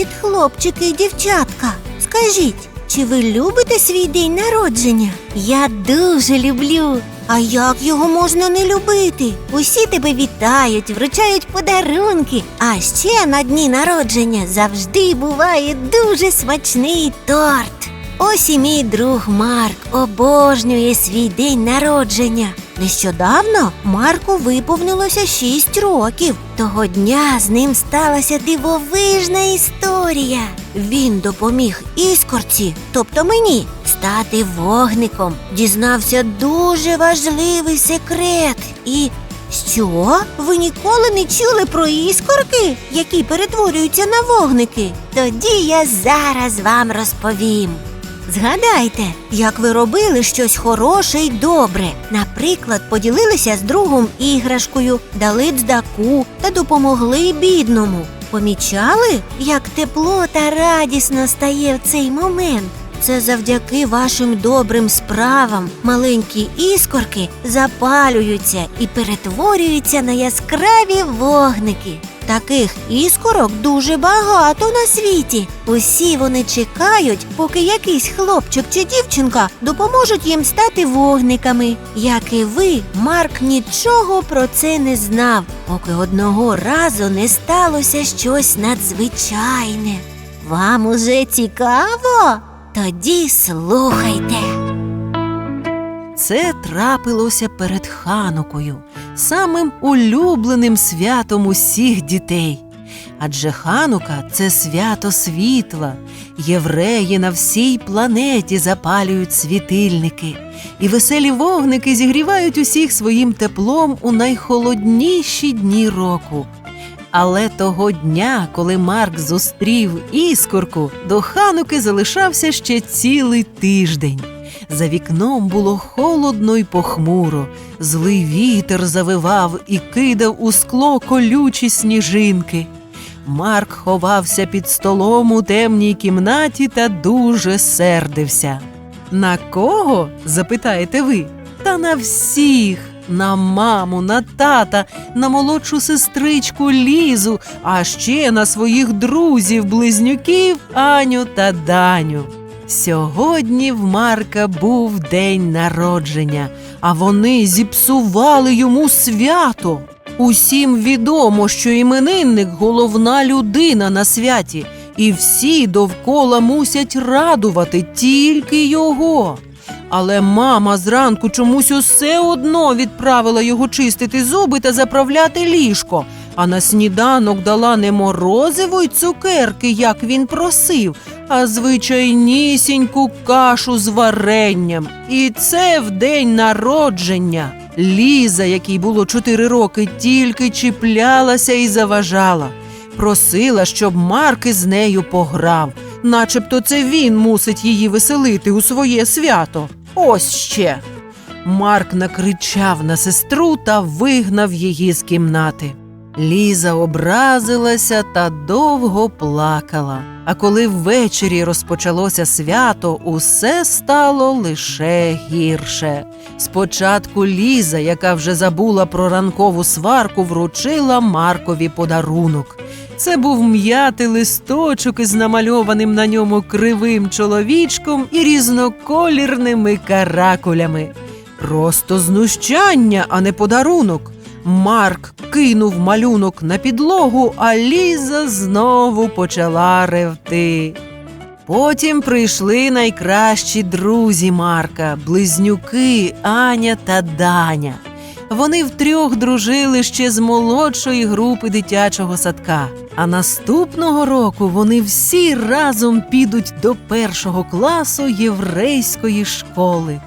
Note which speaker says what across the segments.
Speaker 1: Привіт, хлопчики і дівчатка. Скажіть, чи ви любите свій день народження? Я дуже люблю. А як його можна не любити? Усі тебе вітають, вручають подарунки. А ще на дні народження завжди буває дуже смачний торт. Ось і мій друг Марк обожнює свій день народження. Нещодавно Марку виповнилося 6 років. Того дня з ним сталася дивовижна історія. Він допоміг іскорці, тобто мені, стати вогником, дізнався дуже важливий секрет. І що? Ви ніколи не чули про іскорки, які перетворюються на вогники? Тоді я зараз вам розповім. Згадайте, як ви робили щось хороше й добре. Наприклад, поділилися з другом іграшкою, дали дздаку та допомогли бідному. Помічали, як тепло та радісно стає в цей момент? Це завдяки вашим добрим справам маленькі іскорки запалюються і перетворюються на яскраві вогники. Таких іскорок дуже багато на світі. Усі вони чекають, поки якийсь хлопчик чи дівчинка допоможуть їм стати вогниками. Як і ви, Марк нічого про це не знав, поки одного разу не сталося щось надзвичайне. Вам уже цікаво? Тоді слухайте.
Speaker 2: Це трапилося перед Ханукою, самим улюбленим святом усіх дітей. Адже Ханука це свято світла. Євреї на всій планеті запалюють світильники, і веселі вогники зігрівають усіх своїм теплом у найхолодніші дні року. Але того дня, коли Марк зустрів іскорку, до Хануки залишався ще цілий тиждень. За вікном було холодно й похмуро, злий вітер завивав і кидав у скло колючі сніжинки. Марк ховався під столом у темній кімнаті та дуже сердився. На кого? запитаєте ви? Та на всіх. На маму, на тата, на молодшу сестричку Лізу, а ще на своїх друзів, близнюків Аню та Даню. Сьогодні в Марка був день народження, а вони зіпсували йому свято. Усім відомо, що іменинник головна людина на святі, і всі довкола мусять радувати тільки його. Але мама зранку чомусь усе одно відправила його чистити зуби та заправляти ліжко, а на сніданок дала не морозиво й цукерки, як він просив, а звичайнісіньку кашу з варенням. І це в день народження. Ліза, якій було чотири роки, тільки чіплялася і заважала. Просила, щоб Марк із нею пограв, начебто це він мусить її веселити у своє свято. Ось ще. Марк накричав на сестру та вигнав її з кімнати. Ліза образилася та довго плакала. А коли ввечері розпочалося свято, усе стало лише гірше. Спочатку Ліза, яка вже забула про ранкову сварку, вручила Маркові подарунок. Це був м'ятий листочок із намальованим на ньому кривим чоловічком і різноколірними каракулями. Просто знущання, а не подарунок. Марк кинув малюнок на підлогу, а Ліза знову почала ревти. Потім прийшли найкращі друзі Марка, близнюки Аня та Даня. Вони втрьох дружили ще з молодшої групи дитячого садка. А наступного року вони всі разом підуть до першого класу єврейської школи.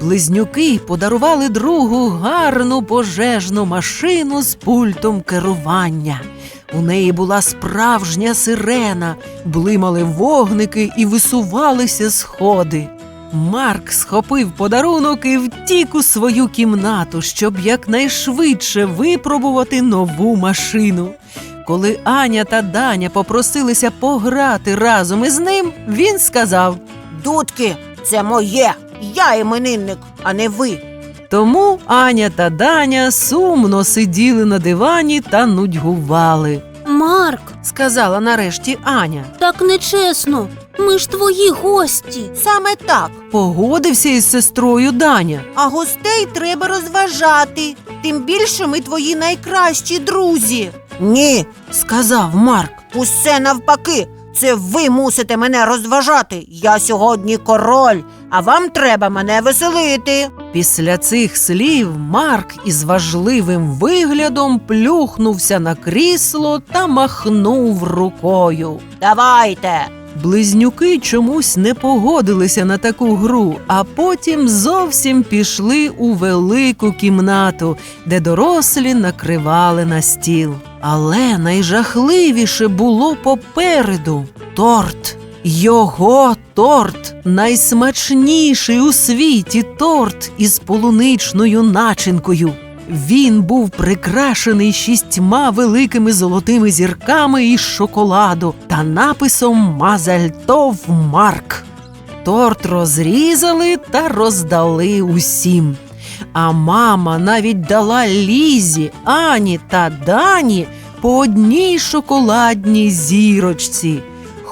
Speaker 2: Близнюки подарували другу гарну пожежну машину з пультом керування. У неї була справжня сирена, блимали вогники і висувалися сходи. Марк схопив подарунок і втік у свою кімнату, щоб якнайшвидше випробувати нову машину. Коли Аня та Даня попросилися пограти разом із ним, він сказав:
Speaker 1: Дудки, це моє. Я іменинник, а не ви.
Speaker 2: Тому Аня та Даня сумно сиділи на дивані та нудьгували.
Speaker 3: Марк,
Speaker 2: сказала нарешті Аня.
Speaker 3: так нечесно. Ми ж твої гості.
Speaker 1: Саме так.
Speaker 2: Погодився із сестрою Даня.
Speaker 1: А гостей треба розважати. Тим більше ми твої найкращі друзі. Ні,
Speaker 2: Сказав Марк.
Speaker 1: усе навпаки. Це ви мусите мене розважати. Я сьогодні король, а вам треба мене веселити.
Speaker 2: Після цих слів Марк із важливим виглядом плюхнувся на крісло та махнув рукою.
Speaker 1: Давайте.
Speaker 2: Близнюки чомусь не погодилися на таку гру, а потім зовсім пішли у велику кімнату, де дорослі накривали на стіл. Але найжахливіше було попереду торт. Його торт найсмачніший у світі торт із полуничною начинкою. Він був прикрашений шістьма великими золотими зірками із шоколаду та написом Мазальтов Марк. Торт розрізали та роздали усім. А мама навіть дала Лізі, Ані та Дані по одній шоколадній зірочці.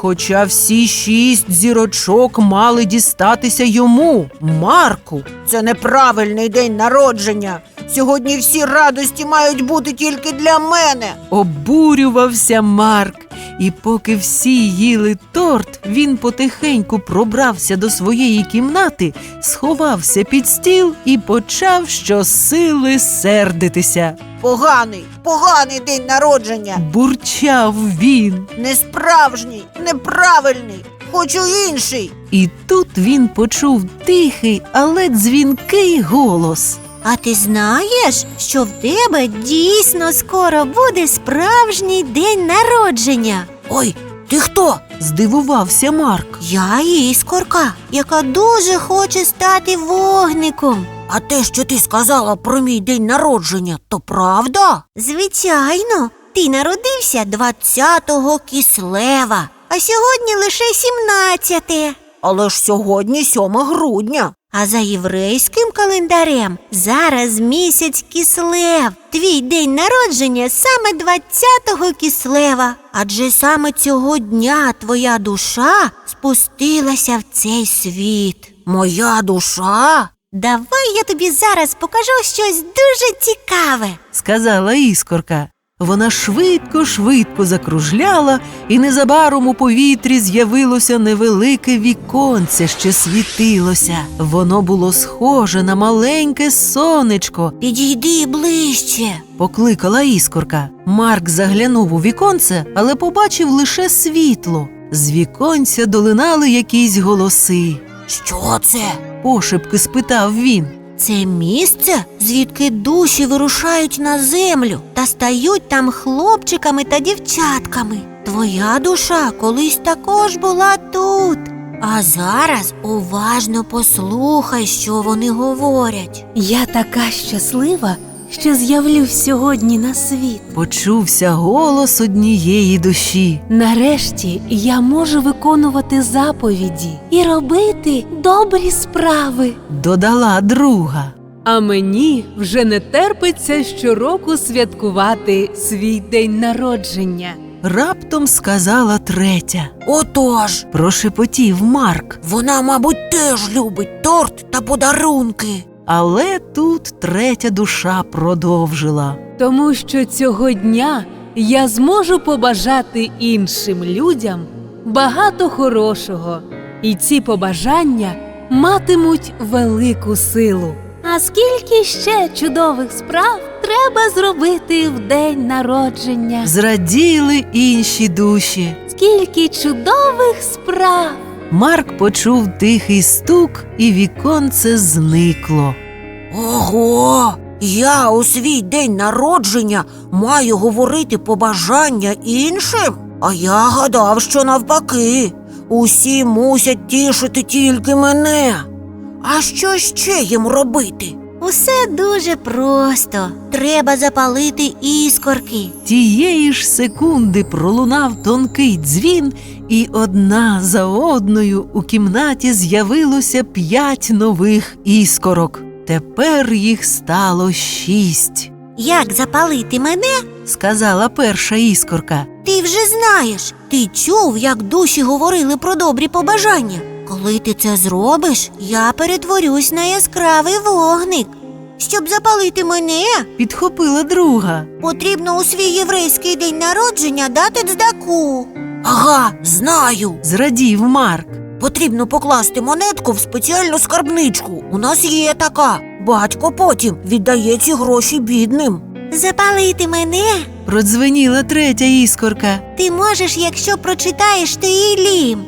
Speaker 2: Хоча всі шість зірочок мали дістатися йому, Марку.
Speaker 1: Це неправильний день народження. Сьогодні всі радості мають бути тільки для мене.
Speaker 2: Обурювався Марк, і поки всі їли торт, він потихеньку пробрався до своєї кімнати, сховався під стіл і почав щосили сердитися.
Speaker 1: Поганий, поганий день народження.
Speaker 2: Бурчав він.
Speaker 1: Несправжній, неправильний. Хочу інший.
Speaker 2: І тут він почув тихий, але дзвінкий голос.
Speaker 1: А ти знаєш, що в тебе дійсно скоро буде справжній день народження? Ой, ти хто?
Speaker 2: Здивувався Марк.
Speaker 1: Я іскорка, яка дуже хоче стати вогником. А те, що ти сказала про мій день народження, то правда? Звичайно, ти народився 20-го кислева, а сьогодні лише 17-те. Але ж сьогодні 7 грудня. А за єврейським календарем зараз місяць кислев. Твій день народження саме 20-го кислева. Адже саме цього дня твоя душа спустилася в цей світ. Моя душа? Давай я тобі зараз покажу щось дуже цікаве.
Speaker 2: сказала іскорка. Вона швидко, швидко закружляла, і незабаром у повітрі з'явилося невелике віконце, що світилося. Воно було схоже на маленьке сонечко,
Speaker 1: Підійди ближче.
Speaker 2: покликала іскорка. Марк заглянув у віконце, але побачив лише світло. З віконця долинали якісь голоси.
Speaker 1: Що це?
Speaker 2: Пошепки спитав він.
Speaker 1: Це місце, звідки душі вирушають на землю та стають там хлопчиками та дівчатками. Твоя душа колись також була тут. А зараз уважно послухай, що вони говорять.
Speaker 3: Я така щаслива, що з'явлюсь сьогодні на світ.
Speaker 2: Почувся голос однієї душі.
Speaker 3: Нарешті я можу виконувати заповіді і робити добрі справи.
Speaker 2: Додала друга.
Speaker 3: А мені вже не терпиться щороку святкувати свій день народження.
Speaker 2: Раптом сказала третя.
Speaker 1: Отож,
Speaker 2: Прошепотів Марк.
Speaker 1: вона, мабуть, теж любить торт та подарунки.
Speaker 2: Але тут третя душа продовжила.
Speaker 3: Тому що цього дня я зможу побажати іншим людям багато хорошого, і ці побажання матимуть велику силу. А скільки ще чудових справ треба зробити в день народження?
Speaker 2: Зраділи інші душі.
Speaker 3: Скільки чудових справ!
Speaker 2: Марк почув тихий стук, і віконце зникло.
Speaker 1: Ого! Я у свій день народження маю говорити побажання іншим? А я гадав, що навпаки. Усі мусять тішити тільки мене. А що ще їм робити? Усе дуже просто. Треба запалити іскорки.
Speaker 2: Тієї ж секунди пролунав тонкий дзвін, і одна за одною у кімнаті з'явилося п'ять нових іскорок. Тепер їх стало шість.
Speaker 1: Як запалити мене?
Speaker 2: сказала перша іскорка.
Speaker 1: Ти вже знаєш, ти чув, як душі говорили про добрі побажання. Коли ти це зробиш, я перетворюсь на яскравий вогник. Щоб запалити мене,
Speaker 2: Підхопила друга.
Speaker 1: потрібно у свій єврейський день народження дати дздаку. Ага, знаю.
Speaker 2: Зрадів Марк.
Speaker 1: Потрібно покласти монетку в спеціальну скарбничку. У нас є така. Батько потім віддає ці гроші бідним. Запалити мене
Speaker 2: Продзвеніла третя іскорка.
Speaker 1: ти можеш, якщо прочитаєш. Теїлім – це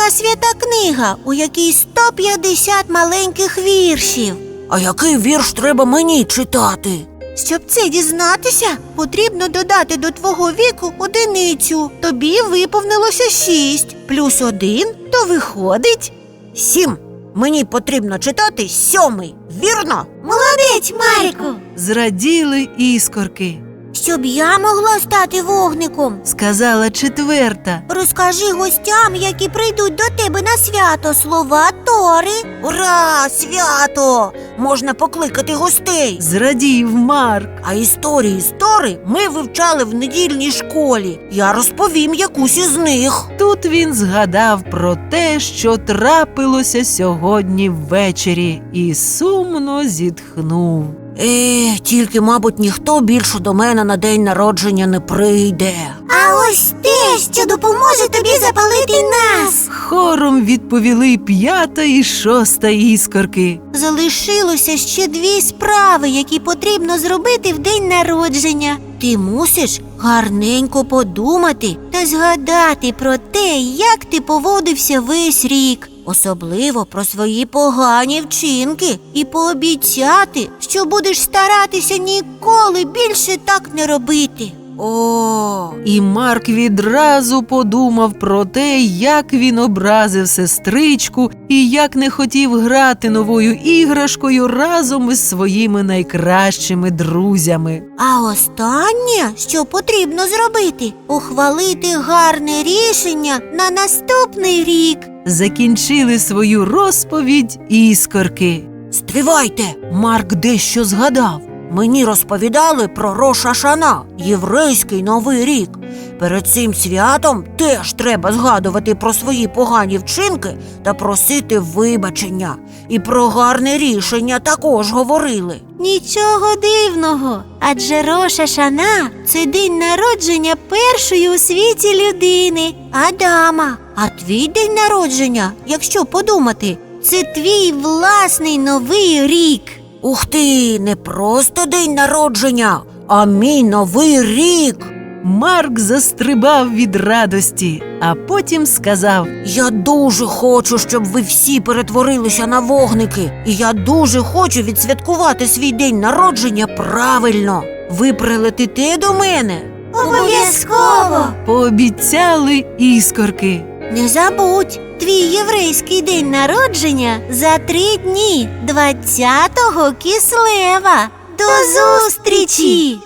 Speaker 1: така свята книга, у якій 150 маленьких віршів. А який вірш треба мені читати? Щоб це дізнатися, потрібно додати до твого віку одиницю. Тобі виповнилося шість, плюс один, то виходить. Сім. Мені потрібно читати сьомий, вірно? Молодець, Маріку!
Speaker 2: Зраділи іскорки.
Speaker 1: Щоб я могла стати вогником.
Speaker 2: Сказала четверта.
Speaker 1: Розкажи гостям, які прийдуть до тебе на свято слова Тори. Ура! Свято! Можна покликати гостей.
Speaker 2: Зрадів Марк.
Speaker 1: А історії з Тори ми вивчали в недільній школі. Я розповім якусь із них.
Speaker 2: Тут він згадав про те, що трапилося сьогодні ввечері, і сумно зітхнув.
Speaker 1: Е, тільки, мабуть, ніхто більше до мене на день народження не прийде. А ось те, що допоможе тобі запалити нас.
Speaker 2: Хором відповіли п'ята і шоста іскорки.
Speaker 1: Залишилося ще дві справи, які потрібно зробити в день народження. Ти мусиш гарненько подумати та згадати про те, як ти поводився весь рік, особливо про свої погані вчинки, і пообіцяти, що будеш старатися ніколи більше так не робити. О,
Speaker 2: І Марк відразу подумав про те, як він образив сестричку і як не хотів грати новою іграшкою разом із своїми найкращими друзями.
Speaker 1: А останнє, що потрібно зробити, ухвалити гарне рішення на наступний рік.
Speaker 2: Закінчили свою розповідь іскорки.
Speaker 1: Стривайте, Марк дещо згадав. Мені розповідали про Роша Шана, єврейський новий рік. Перед цим святом теж треба згадувати про свої погані вчинки та просити вибачення. І про гарне рішення також говорили. Нічого дивного, адже Роша Шана це день народження першої у світі людини Адама. А твій день народження, якщо подумати, це твій власний новий рік. Ух ти, не просто день народження, а мій новий рік.
Speaker 2: Марк застрибав від радості, а потім сказав:
Speaker 1: Я дуже хочу, щоб ви всі перетворилися на вогники. І я дуже хочу відсвяткувати свій день народження правильно. Ви прилетите до мене? Обов'язково.
Speaker 2: пообіцяли іскорки.
Speaker 1: Не забудь, твій єврейський день народження за три дні 20-го кислева. До зустрічі!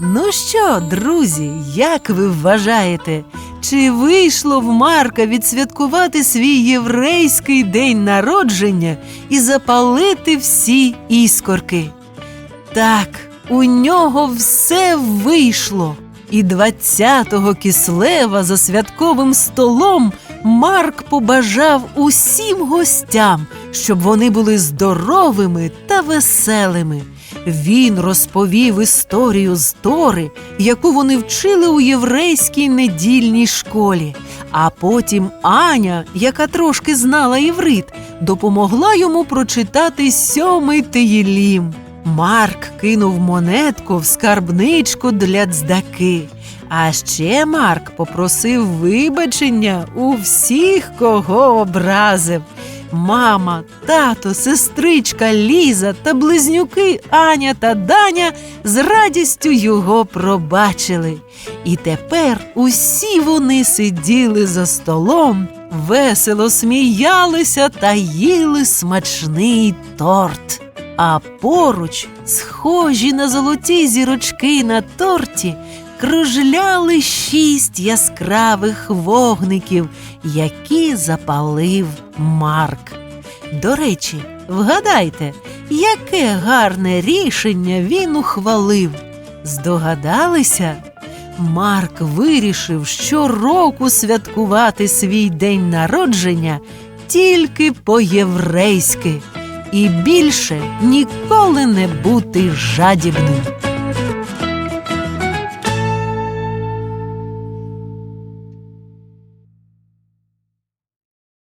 Speaker 2: Ну що, друзі, як ви вважаєте, чи вийшло в Марка відсвяткувати свій єврейський день народження і запалити всі іскорки? Так, у нього все вийшло. І 20-го кислева за святковим столом Марк побажав усім гостям, щоб вони були здоровими та веселими. Він розповів історію з Тори, яку вони вчили у єврейській недільній школі. А потім Аня, яка трошки знала єврит, допомогла йому прочитати сьомий Теєлім. Марк кинув монетку в скарбничку для дздаки. А ще Марк попросив вибачення у всіх, кого образив. Мама, тато, сестричка Ліза та близнюки Аня та Даня з радістю його пробачили. І тепер усі вони сиділи за столом, весело сміялися та їли смачний торт. А поруч, схожі на золоті зірочки на торті, кружляли шість яскравих вогників, які запалив Марк. До речі, вгадайте, Яке гарне рішення він ухвалив. Здогадалися? Марк вирішив щороку святкувати свій день народження тільки по-єврейськи і більше ніколи не бути жадібним.